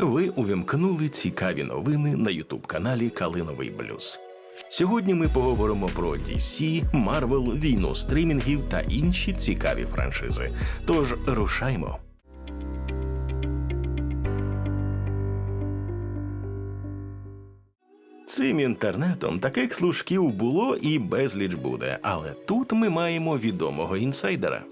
Ви увімкнули цікаві новини на Ютуб-каналі Калиновий Блюз. Сьогодні ми поговоримо про DC, Marvel, війну стрімінгів та інші цікаві франшизи. Тож рушаймо. Цим інтернетом таких служків було і безліч буде, але тут ми маємо відомого інсайдера.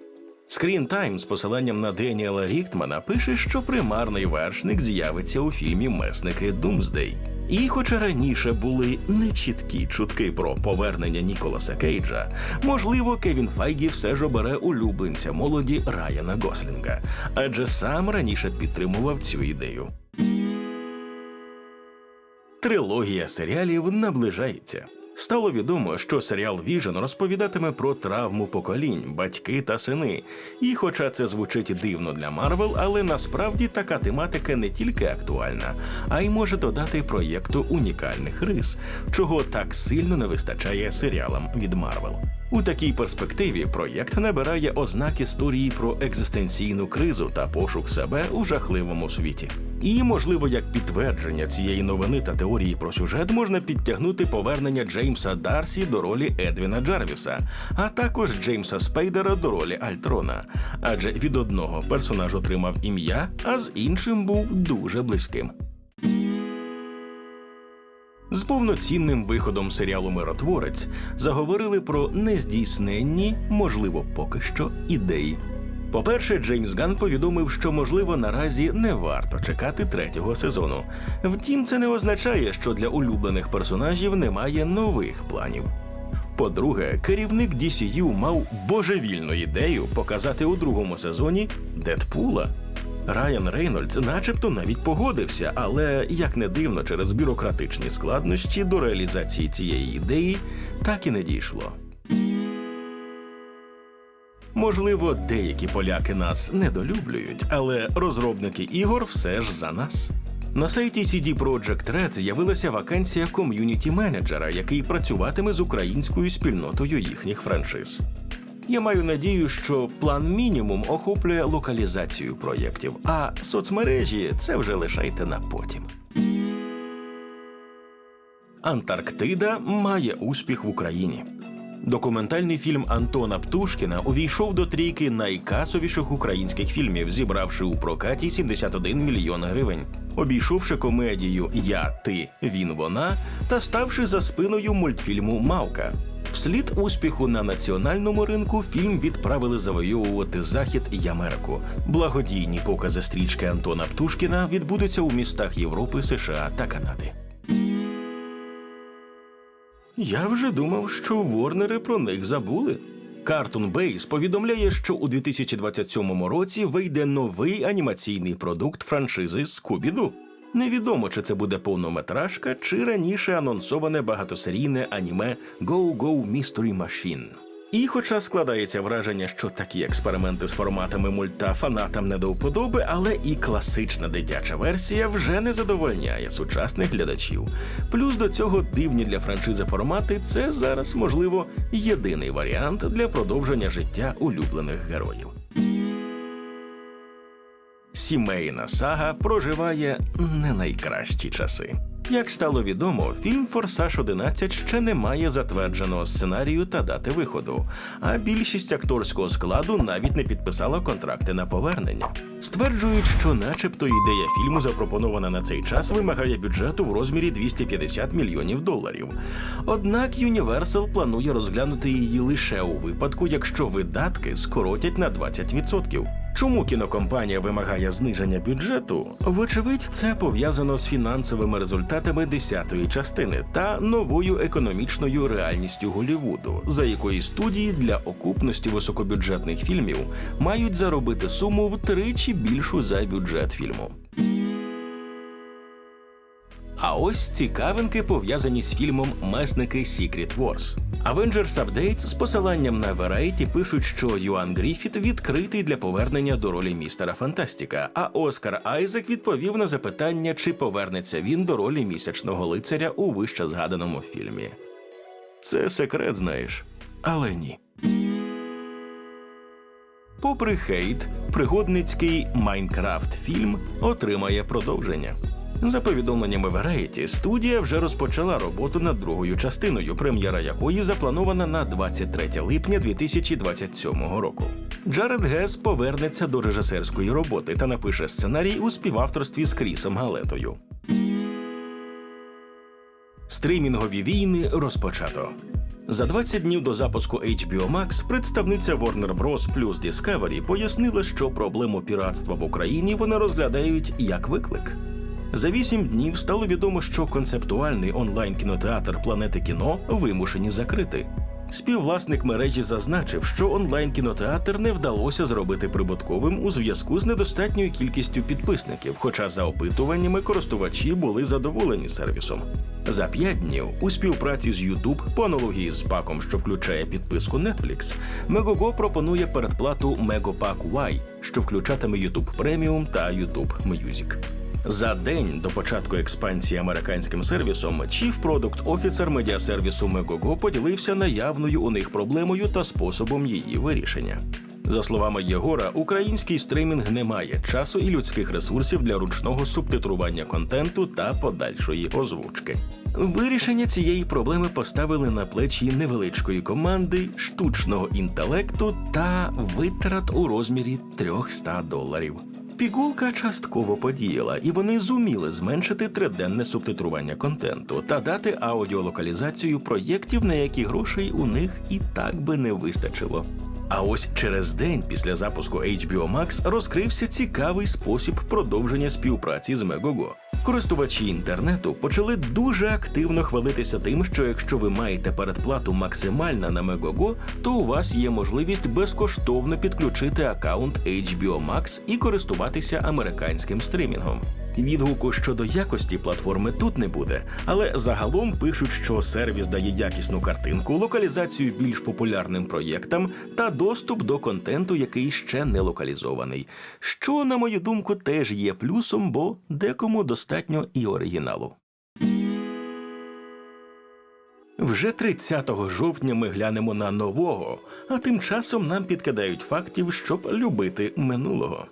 Screen Time з посиланням на Деніела Ріктмана пише, що примарний вершник з'явиться у фільмі Месники Думсдей. І хоча раніше були нечіткі чутки про повернення Ніколаса Кейджа, можливо, Кевін Файгі все ж обере улюбленця молоді Райана Гослінга, адже сам раніше підтримував цю ідею. Трилогія серіалів наближається. Стало відомо, що серіал Віжен розповідатиме про травму поколінь, батьки та сини. І хоча це звучить дивно для Марвел, але насправді така тематика не тільки актуальна, а й може додати проєкту унікальних рис, чого так сильно не вистачає серіалам від Марвел. У такій перспективі проєкт набирає ознак історії про екзистенційну кризу та пошук себе у жахливому світі. І, можливо, як підтвердження цієї новини та теорії про сюжет можна підтягнути повернення Джеймса Дарсі до ролі Едвіна Джарвіса, а також Джеймса Спейдера до ролі Альтрона. Адже від одного персонаж отримав ім'я, а з іншим був дуже близьким. З повноцінним виходом серіалу Миротворець заговорили про нездійсненні, можливо, поки що, ідеї. По-перше, Джеймс Ган повідомив, що можливо наразі не варто чекати третього сезону. Втім, це не означає, що для улюблених персонажів немає нових планів. По-друге, керівник DCU мав божевільну ідею показати у другому сезоні Дедпула. Райан Рейнольдс начебто навіть погодився, але як не дивно, через бюрократичні складнощі до реалізації цієї ідеї так і не дійшло. Можливо, деякі поляки нас недолюблюють, але розробники ігор все ж за нас. На сайті CD Projekt Red з'явилася вакансія ком'юніті менеджера, який працюватиме з українською спільнотою їхніх франшиз. Я маю надію, що план мінімум охоплює локалізацію проєктів, а соцмережі це вже лишайте на потім. Антарктида має успіх в Україні. Документальний фільм Антона Птушкіна увійшов до трійки найкасовіших українських фільмів, зібравши у прокаті 71 мільйон гривень, обійшовши комедію Я, ти, він, вона та ставши за спиною мультфільму Мавка. Вслід успіху на національному ринку фільм відправили завойовувати захід і Америку. Благодійні покази стрічки Антона Птушкіна відбудуться у містах Європи, США та Канади. Я вже думав, що Ворнери про них забули. Cartoon Base повідомляє, що у 2027 році вийде новий анімаційний продукт франшизи Скубіду. Невідомо, чи це буде повнометражка, чи раніше анонсоване багатосерійне аніме Go Go Mystery Machine. І, хоча складається враження, що такі експерименти з форматами мульта фанатам не до вподоби, але і класична дитяча версія вже не задовольняє сучасних глядачів. Плюс до цього дивні для франшизи формати це зараз, можливо, єдиний варіант для продовження життя улюблених героїв. Сімейна сага проживає не найкращі часи. Як стало відомо, фільм Форсаж 11 ще не має затвердженого сценарію та дати виходу, а більшість акторського складу навіть не підписала контракти на повернення. Стверджують, що, начебто, ідея фільму, запропонована на цей час, вимагає бюджету в розмірі 250 мільйонів доларів. Однак Universal планує розглянути її лише у випадку, якщо видатки скоротять на 20%. Чому кінокомпанія вимагає зниження бюджету? Вочевидь, це пов'язано з фінансовими результатами десятої частини та новою економічною реальністю Голлівуду, за якої студії для окупності високобюджетних фільмів мають заробити суму втричі більшу за бюджет фільму. Ось цікавинки пов'язані з фільмом Месники Secret Wars. Avengers Updates з посиланням на Variety пишуть, що Юан Гріфіт відкритий для повернення до ролі містера Фантастіка. А Оскар Айзек відповів на запитання, чи повернеться він до ролі місячного лицаря у вище згаданому фільмі. Це секрет, знаєш, але ні. Попри хейт, пригодницький Майнкрафт фільм отримає продовження. За повідомленнями Variety, студія вже розпочала роботу над другою частиною, прем'єра якої запланована на 23 липня 2027 року. Джаред Гес повернеться до режисерської роботи та напише сценарій у співавторстві з Крісом Галетою. Стрімінгові війни розпочато. За 20 днів до запуску HBO Max представниця Warner Bros. плюс Discovery пояснила, що проблему піратства в Україні вони розглядають як виклик. За вісім днів стало відомо, що концептуальний онлайн кінотеатр Планети кіно вимушені закрити. Співвласник мережі зазначив, що онлайн кінотеатр не вдалося зробити прибутковим у зв'язку з недостатньою кількістю підписників, хоча за опитуваннями користувачі були задоволені сервісом. За п'ять днів у співпраці з YouTube, по аналогії з паком, що включає підписку Netflix, Megogo пропонує передплату Megopack Y, що включатиме YouTube Premium та YouTube Music. За день до початку експансії американським сервісом Chief Product Officer медіасервісу Megogo поділився наявною у них проблемою та способом її вирішення. За словами Єгора, український стримінг не має часу і людських ресурсів для ручного субтитрування контенту та подальшої озвучки. Вирішення цієї проблеми поставили на плечі невеличкої команди, штучного інтелекту та витрат у розмірі 300 доларів. Пігулка частково подіяла, і вони зуміли зменшити триденне субтитрування контенту та дати аудіолокалізацію проєктів, на які грошей у них і так би не вистачило. А ось через день після запуску HBO Max розкрився цікавий спосіб продовження співпраці з Megogo. Користувачі інтернету почали дуже активно хвалитися тим, що якщо ви маєте передплату максимальна на Megogo, то у вас є можливість безкоштовно підключити аккаунт HBO Max і користуватися американським стримінгом. Відгуку щодо якості платформи тут не буде, але загалом пишуть, що сервіс дає якісну картинку, локалізацію більш популярним проєктам та доступ до контенту, який ще не локалізований. Що, на мою думку, теж є плюсом, бо декому достатньо і оригіналу. Вже 30 жовтня ми глянемо на нового, а тим часом нам підкидають фактів, щоб любити минулого.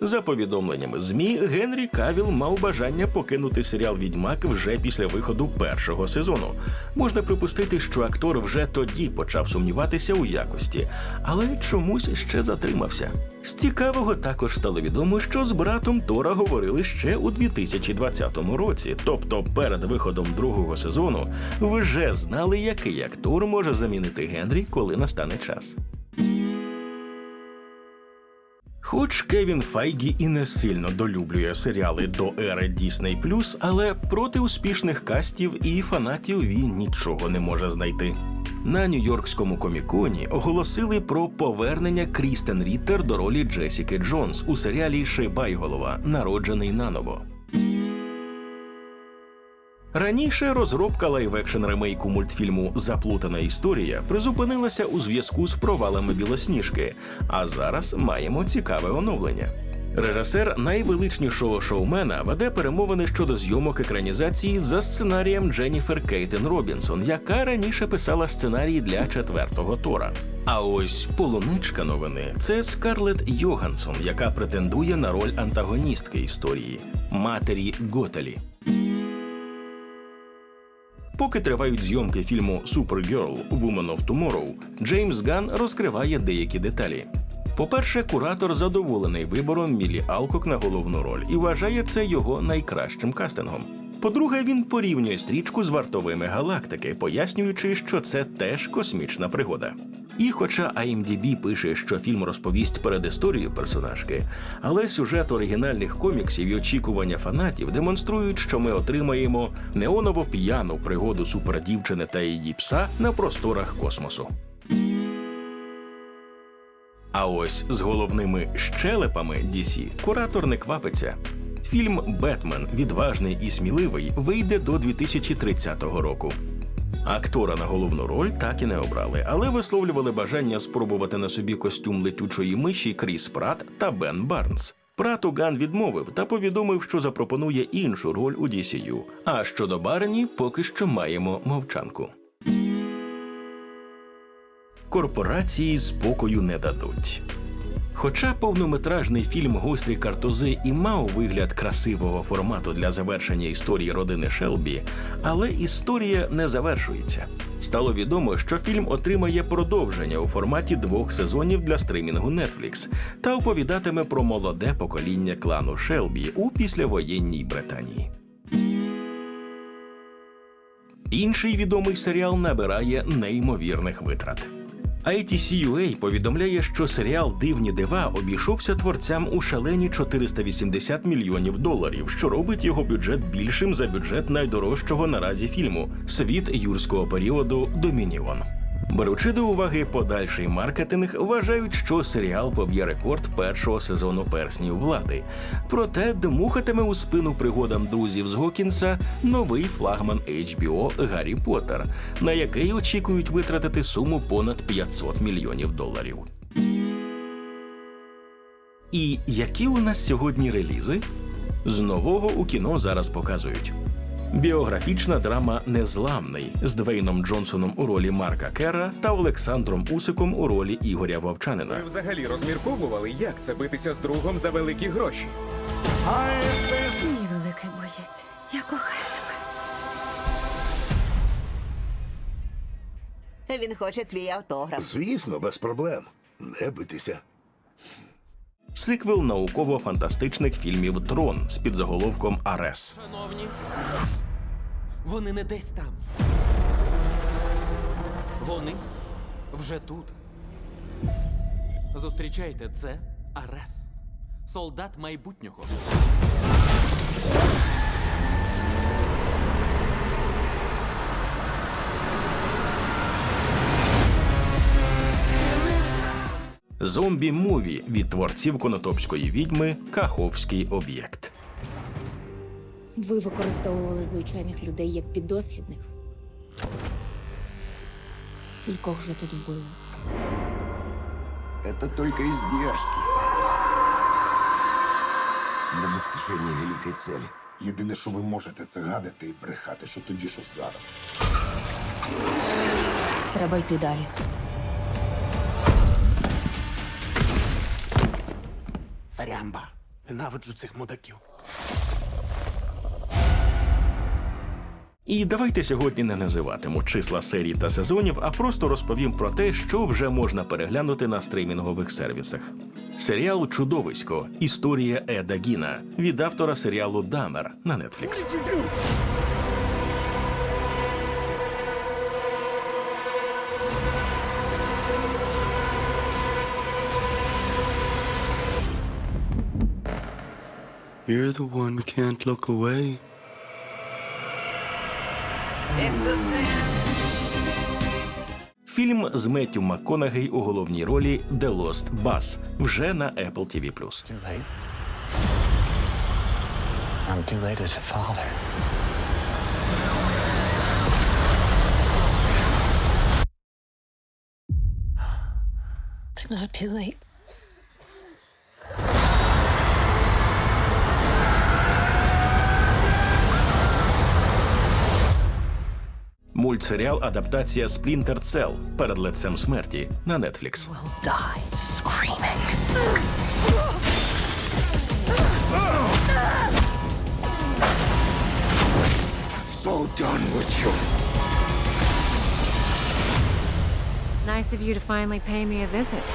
За повідомленнями ЗМІ, Генрі Кавіл мав бажання покинути серіал Відьмак вже після виходу першого сезону. Можна припустити, що актор вже тоді почав сумніватися у якості, але чомусь ще затримався. З цікавого також стало відомо, що з братом Тора говорили ще у 2020 році, тобто перед виходом другого сезону, вже знали, який актор може замінити Генрі, коли настане час. Хоч Кевін Файгі і не сильно долюблює серіали до ери Disney+, але проти успішних кастів і фанатів він нічого не може знайти. На Нью-Йоркському коміконі оголосили про повернення Крістен Ріттер до ролі Джесіки Джонс у серіалі Шибайголова, народжений наново. Раніше розробка лайв-екшн ремейку мультфільму Заплутана історія призупинилася у зв'язку з провалами білосніжки, а зараз маємо цікаве оновлення. Режисер найвеличнішого шоумена веде перемовини щодо зйомок екранізації за сценарієм Дженніфер Кейтен Робінсон, яка раніше писала сценарій для четвертого Тора. А ось полуничка новини це Скарлетт Йогансон, яка претендує на роль антагоністки історії матері Готелі. Поки тривають зйомки фільму Supergirl Woman of Tomorrow, Джеймс Ган розкриває деякі деталі. По-перше, куратор задоволений вибором Мілі Алкок на головну роль і вважає це його найкращим кастингом. По-друге, він порівнює стрічку з вартовими галактики, пояснюючи, що це теж космічна пригода. І хоча IMDb пише, що фільм розповість передісторію персонажки, але сюжет оригінальних коміксів і очікування фанатів демонструють, що ми отримаємо неоново п'яну пригоду супердівчини та її пса на просторах космосу. А ось з головними щелепами DC куратор не квапиться. Фільм Бетмен відважний і сміливий вийде до 2030 року. Актора на головну роль так і не обрали, але висловлювали бажання спробувати на собі костюм летючої миші Кріс Прат та Бен Барнс. Прату Ган відмовив та повідомив, що запропонує іншу роль у DCU. А щодо Барні, поки що маємо мовчанку. Корпорації спокою не дадуть. Хоча повнометражний фільм Гострі картузи і мав вигляд красивого формату для завершення історії родини Шелбі, але історія не завершується. Стало відомо, що фільм отримає продовження у форматі двох сезонів для стримінгу Netflix та оповідатиме про молоде покоління клану Шелбі у післявоєнній Британії. Інший відомий серіал набирає неймовірних витрат. ITC.UA повідомляє, що серіал Дивні дива обійшовся творцям у шалені 480 мільйонів доларів, що робить його бюджет більшим за бюджет найдорожчого наразі фільму Світ юрського періоду Домініон. Беручи до уваги подальший маркетинг, вважають, що серіал поб'є рекорд першого сезону перснів влади. Проте дмухатиме у спину пригодам друзів з Гокінса новий флагман HBO Гаррі Поттер, на який очікують витратити суму понад 500 мільйонів доларів. І які у нас сьогодні релізи? З нового у кіно зараз показують. Біографічна драма Незламний з Двейном Джонсоном у ролі Марка Кера та Олександром Усиком у ролі Ігоря Вовчанина. Ви взагалі розмірковували, як це битися з другом за великі гроші? Мій великий боєць. Я кохаю тебе. Він хоче твій автограф. Звісно, без проблем. Не битися. Сиквел науково-фантастичних фільмів Трон з підзаголовком Арес. Шановні, вони не десь там. Вони вже тут. Зустрічайте, це Арес, солдат майбутнього. Зомбі муві від творців конотопської відьми Каховський об'єкт. Ви використовували звичайних людей як піддослідних. Скількох вже тут вбили? Это только издержки. Для достижения великой цели. Єдине, що ви можете, це гадати і брехати, що тоді, що зараз. Треба йти далі. Сарямба. Ненавиджу цих мудаків. І давайте сьогодні не називатиму числа серій та сезонів, а просто розповім про те, що вже можна переглянути на стримінгових сервісах. Серіал Чудовисько. Історія Еда Гіна від автора серіалу Дамер на Netflix. You're the one we can't look away. It's a sin. Фільм з Меттю МакКонагей у головній ролі The Lost Bus вже на Apple TV+. I'm too late as a father. It's not too late. Мультсеріал адаптація Splinter Cell перед лицем смерті на Netflix. So done with you. Nice of you to finally pay me a visit.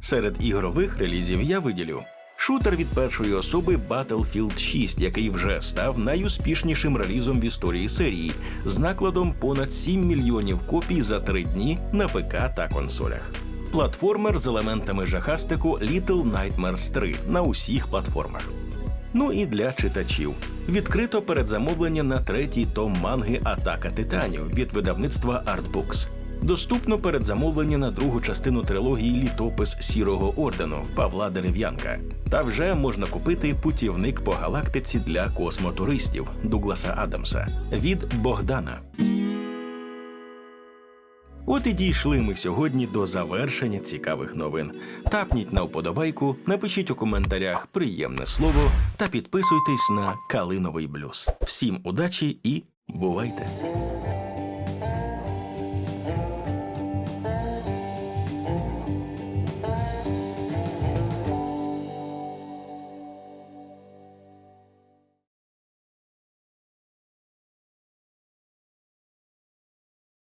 Серед ігрових релізів я виділю шутер від першої особи Battlefield 6, який вже став найуспішнішим релізом в історії серії з накладом понад 7 мільйонів копій за три дні на ПК та консолях. Платформер з елементами жахастику Little Nightmares 3 на усіх платформах. Ну і для читачів відкрито передзамовлення на третій том манги Атака титанів від видавництва Artbooks. Доступно передзамовлення на другу частину трилогії Літопис Сірого ордену Павла Дерев'янка. Та вже можна купити путівник по галактиці для космотуристів Дугласа Адамса від Богдана. От і дійшли ми сьогодні до завершення цікавих новин. Тапніть на вподобайку, напишіть у коментарях приємне слово та підписуйтесь на Калиновий Блюз. Всім удачі і бувайте!